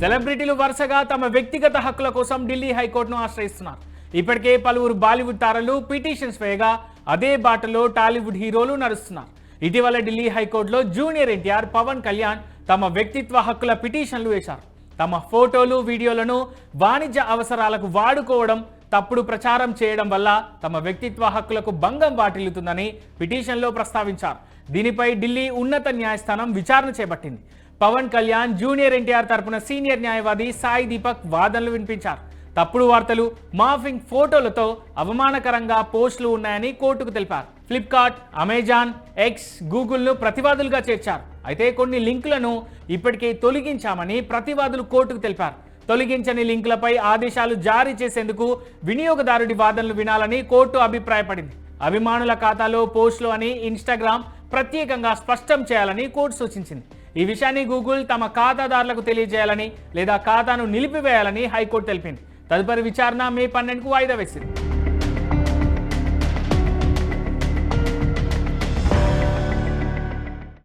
సెలబ్రిటీలు వరుసగా తమ వ్యక్తిగత హక్కుల కోసం ఢిల్లీ హైకోర్టును ఆశ్రయిస్తున్నారు. ఇప్పటికే పలువురు బాలీవుడ్ తారలు పిటిషన్స్ వేయగా అదే బాటలో టాలీవుడ్ హీరోలు నడుస్తున్నారు. ఇటీవల ఢిల్లీ హైకోర్టులో జూనియర్ ఎన్టీఆర్ పవన్ కళ్యాణ్ తమ వ్యక్తిత్వ హక్కుల పిటిషన్లు వేశారు. తమ ఫోటోలు వీడియోలను వాణిజ్య అవసరాలకు వాడుకోవడం తప్పుడు ప్రచారం చేయడం వల్ల తమ వ్యక్తిత్వ హక్కులకు భంగం వాటిల్లుతుందని పిటిషన్లో ప్రస్తావించారు. దీనిపై ఢిల్లీ ఉన్నత న్యాయస్థానం విచారణ చేపట్టింది. పవన్ కళ్యాణ్ జూనియర్ ఎన్టీఆర్ తరపున సీనియర్ న్యాయవాది సాయి దీపక్ వాదనలు వినిపించారు. తప్పుడు వార్తలు మాఫింగ్ ఫోటోలతో అవమానకరంగా పోస్టులు ఉన్నాయని కోర్టుకు తెలిపారు. ఫ్లిప్కార్ట్ అమెజాన్ ఎక్స్ గూగుల్ను ప్రతివాదులుగా చేర్చారు. అయితే కొన్ని లింకులను ఇప్పటికే తొలగించామని ప్రతివాదులు కోర్టుకు తెలిపారు. తొలగించని లింకులపై ఆదేశాలు జారీ చేసేందుకు వినియోగదారుడి వాదనలు వినాలని కోర్టు అభిప్రాయపడింది. అభిమానుల ఖాతాలో పోస్టులు అని ఇన్స్టాగ్రామ్ ప్రత్యేకంగా స్పష్టం చేయాలని కోర్టు సూచించింది. ఈ విషయాన్ని గూగుల్ తమ ఖాతాదారులకు తెలియజేయాలని లేదా ఖాతాను నిలిపివేయాలని హైకోర్టు తెలిపింది. తదుపరి విచారణ మే పన్నెండుకు వాయిదా వేసింది.